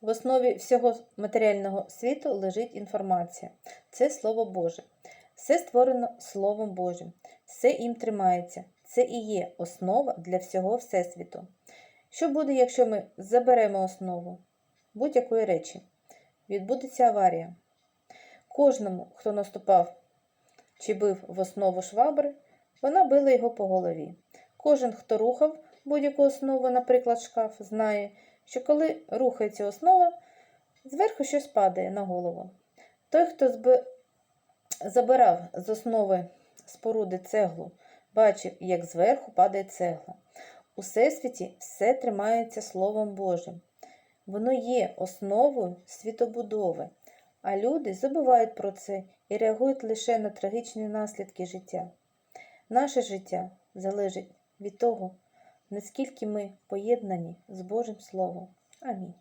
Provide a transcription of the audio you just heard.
В основі всього матеріального світу лежить інформація. Це Слово Боже. Все створено Словом Божим, все їм тримається. Це і є основа для всього Всесвіту. Що буде, якщо ми заберемо основу будь-якої речі? Відбудеться аварія. Кожному, хто наступав чи бив в основу швабри, вона била його по голові. Кожен, хто рухав будь-яку основу, наприклад, шкаф, знає, що коли рухається основа, зверху щось падає на голову. Той, хто зби... забирав з основи споруди цеглу, бачив, як зверху падає цегла. У всесвіті все тримається Словом Божим. Воно є основою світобудови, а люди забувають про це і реагують лише на трагічні наслідки життя. Наше життя залежить від того, наскільки ми поєднані з Божим Словом. Амінь.